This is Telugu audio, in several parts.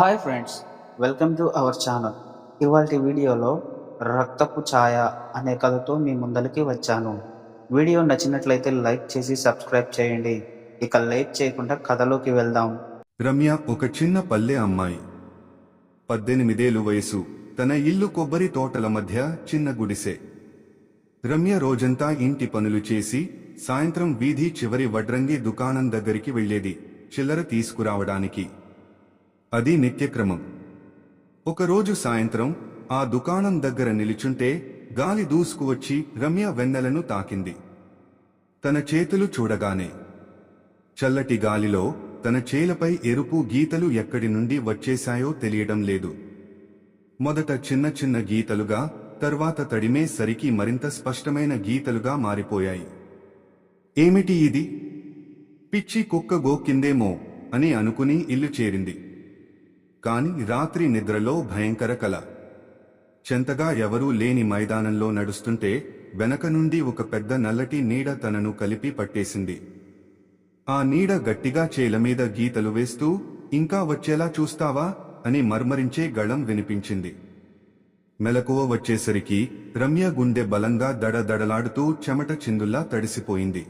Hi friends welcome to our channel. ఇవాళ వీడియోలో రక్తపు ఛాయ అనే కథతో మీ ముందరికి వచ్చాను. వీడియో నచ్చినట్లయితే లైక్ చేసి సబ్స్క్రైబ్ చేయండి. ఇక లేట్ చేయకుండా కథలోకి వెళ్దాం. రమ్య ఒక చిన్న పల్లె అమ్మాయి. పద్దెనిమిదేలు వయసు. తన ఇల్లు కొబ్బరి తోటల మధ్య చిన్న గుడిసె. రమ్య రోజంతా ఇంటి పనులు చేసి సాయంత్రం వీధి చివరి వడ్రంగి దుకాణం దగ్గరికి వెళ్ళేది. చిల్లర తీసుకురావడానికి. అది నిత్యక్రమం. ఒకరోజు సాయంత్రం ఆ దుకాణం దగ్గర నిలుచుంటే గాలి దూసుకువచ్చి రమ్య వెన్నెలను తాకింది. తన చేతులు చూడగానే చల్లటి గాలిలో తన చేలపై ఎరుపు గీతలు ఎక్కడి నుండి వచ్చేశాయో తెలియడం లేదు. మొదట చిన్న చిన్న గీతలుగా తర్వాత తడిమే సరికి మరింత స్పష్టమైన గీతలుగా మారిపోయాయి. ఏమిటి ఇది? పిచ్చి కుక్క గోక్కిందేమో అని అనుకుని ఇల్లు చేరింది. కాని రాత్రి నిద్రలో భయంకర కల. చెంతగా ఎవరూ లేని మైదానంలో నడుస్తుంటే వెనక నుండి ఒక పెద్ద నల్లటి నీడ తనను కలిపి పట్టేసింది. ఆ నీడ గట్టిగా చేల మీద గీతలు వేస్తూ ఇంకా వచ్చేలా చూస్తావా? అని మర్మరించే గళం వినిపించింది. మెలకువ వచ్చేసరికి రమ్య గుండె బలంగా దడదడలాడుతూ చెమట చిందుల్లా తడిసిపోయింది.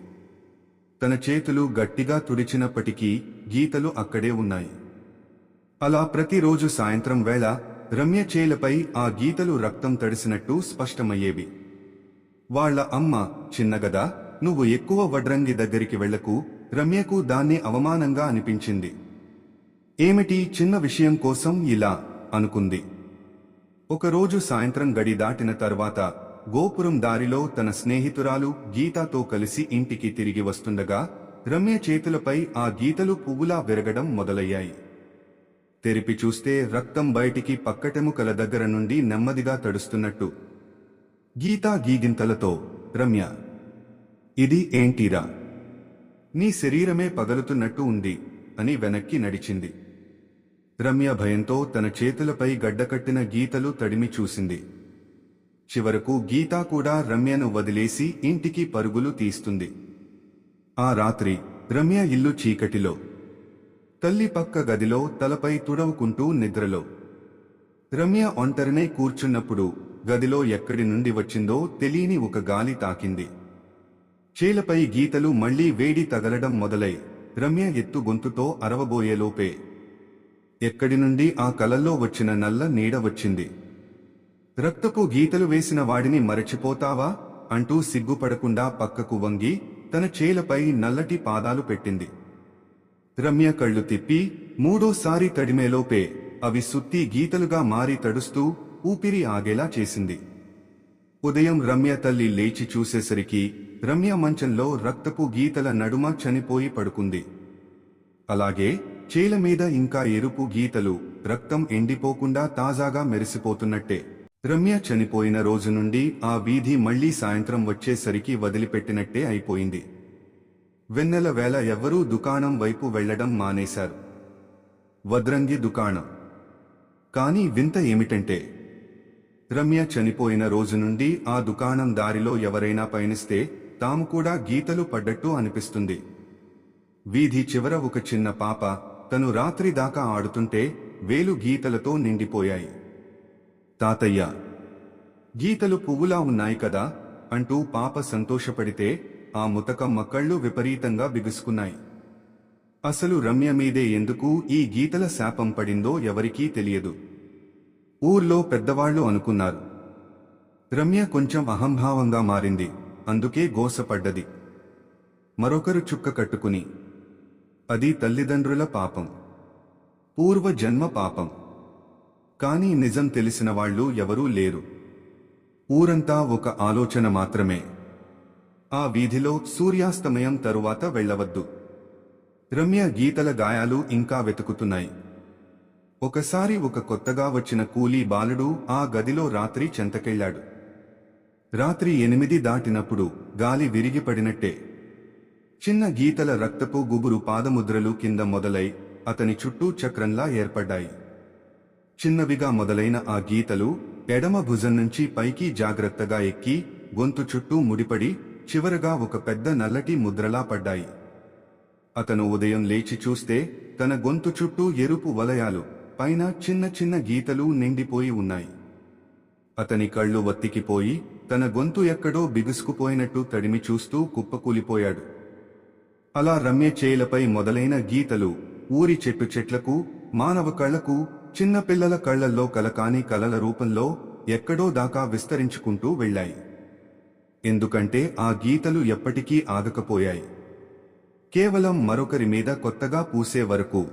తన చేతులు గట్టిగా తుడిచినప్పటికీ గీతలు అక్కడే ఉన్నాయి. అలా ప్రతిరోజు సాయంత్రం వేళ రమ్య చేలపై ఆ గీతలు రక్తం తడిసినట్టు స్పష్టమయ్యేవి. వాళ్ళ అమ్మ చిన్నగదా నువ్వు ఎక్కువ వడ్రంగి దగ్గరికి వెళ్ళకు రమ్యకు దాన్ని అవమానంగా అనిపించింది. ఏమిటి చిన్న విషయం కోసం ఇలా అనుకుంది. ఒకరోజు సాయంత్రం గడి దాటిన తర్వాత గోపురం దారిలో తన స్నేహితురాలు గీతాతో కలిసి ఇంటికి తిరిగి వస్తుండగా రమ్య చేతులపై ఆ గీతలు పువ్వులా విరగడం మొదలయ్యాయి. తెరిపి చూస్తే రక్తం బయటికి పక్కటెముకల దగ్గర నుండి నెమ్మదిగా తడుస్తున్నట్టు. గీతా గీగింతలతో రమ్య ఇది ఏంటిరా? నీ శరీరమే పగలుతున్నట్టు ఉంది అని వెనక్కి నడిచింది. రమ్య భయంతో తన చేతులపై గడ్డకట్టిన గీతలు తడిమి చూసింది. చివరకు గీతా కూడా రమ్యను వదిలేసి ఇంటికి పరుగులు తీస్తుంది. ఆ రాత్రి రమ్య ఇల్లు చీకటిలో తల్లి పక్క గదిలో తలపై తుడవుకుంటూ నిద్రలో. రమ్య ఒంటరినే కూర్చున్నప్పుడు గదిలో ఎక్కడి నుండి వచ్చిందో తెలియని ఒక గాలి తాకింది. చేలపై గీతలు మళ్ళీ వేడి తగలడం మొదలై రమ్య ఎత్తు గొంతుతో అరవబోయేలోపే ఎక్కడి నుండి ఆ కలల్లో వచ్చిన నల్ల నీడ వచ్చింది. రక్తపు గీతలు వేసిన వాడిని మరచిపోతావా? అంటూ సిగ్గుపడకుండా పక్కకు వంగి తన చేలపై నల్లటి పాదాలు పెట్టింది. రమ్య కళ్ళు తిప్పి మూడోసారి తడిమేలోపే అవి సుత్తి గీతలుగా మారి తడుస్తూ ఊపిరి ఆగేలా చేసింది. ఉదయం రమ్య తల్లి లేచి చూసేసరికి రమ్య మంచంలో రక్తపు గీతల నడుమ చనిపోయి పడుకుంది. అలాగే చేల మీద ఇంకా ఎరుపు గీతలు రక్తం ఎండిపోకుండా తాజాగా మెరిసిపోతున్నట్టే. రమ్య చనిపోయిన రోజు నుండి ఆ వీధి మళ్ళీ సాయంత్రం వచ్చేసరికి వదిలిపెట్టినట్టే అయిపోయింది. వెన్నెల వేళ ఎవ్వరూ దుకాణం వైపు వెళ్ళడం మానేశారు. వద్రంగి దుకాణం. కానీ వింత ఏమిటంటే రమ్య చనిపోయిన రోజు నుండి ఆ దుకాణం దారిలో ఎవరైనా పయనిస్తే తాము కూడా గీతలు పడ్డట్టు అనిపిస్తుంది. వీధి చివర ఒక చిన్న పాప తను రాత్రి దాకా ఆడుతుంటే వేలు గీతలతో నిండిపోయాయి. తాతయ్య! గీతలు పువ్వులా ఉన్నాయి కదా అంటూ పాప సంతోషపడితే ఆ ముతక మక్కళ్ళు విపరీతంగా బిగుసుకున్నాయి. అసలు రమ్య మీదే ఎందుకు ఈ గీతల శాపం పడిందో ఎవరికీ తెలియదు. ఊర్లో పెద్దవాళ్ళు అనుకున్నారు. రమ్య కొంచెం అహంభావంగా మారింది అందుకే గోసపడ్డది. మరొకరు చుక్క కట్టుకుని అది తల్లిదండ్రుల పాపం. పూర్వ జన్మ పాపం. కానీ నిజం తెలిసిన వాళ్ళు ఎవరూ లేరు. ఊరంతా ఒక ఆలోచన మాత్రమే. ఆ వీధిలో సూర్యాస్తమయం తరువాత వెళ్ళవద్దు. రమ్య గీతల గాయాలు ఇంకా వెతుకుతున్నాయి. ఒకసారి ఒక కొత్తగా వచ్చిన కూలీ బాలుడు ఆ గదిలో రాత్రి చెంతకెళ్ళాడు రాత్రి ఎనిమిది దాటినప్పుడు గాలి విరిగిపడినట్టే చిన్న గీతల రక్తపు గుబురు పాదముద్రలు కింద మొదలై అతని చుట్టూ చక్రంలా ఏర్పడ్డాయి. చిన్నవిగా మొదలైన ఆ గీతలు ఎడమ భుజం నుంచి పైకి జాగ్రత్తగా ఎక్కి గొంతు చుట్టూ ముడిపడి చివరగా ఒక పెద్ద నల్లటి ముద్రలా పడ్డాయి. అతను ఉదయం లేచి చూస్తే తన గొంతు చుట్టూ ఎరుపు వలయాలు పైన చిన్న చిన్న గీతలు నిండిపోయి ఉన్నాయి. అతని కళ్ళు వత్తికిపోయి తన గొంతు ఎక్కడో బిగుసుకుపోయినట్టు తడిమి చూస్తూ కుప్పకూలిపోయాడు. అలా రమ్య చేలపై మొదలైన గీతలు ఊరి చెట్టు చెట్లకు మానవ కళ్ళకు చిన్న పిల్లల కళ్ళల్లో కలకాని కలల రూపంలో ఎక్కడో దాకా విస్తరించుకుంటూ వెళ్ళాయి. ఎందుకంటే ఆ గీతలు ఎప్పటికీ ఆగకపోయాయి. కేవలం మరొకరి మీద కొత్తగా పూసే వరకు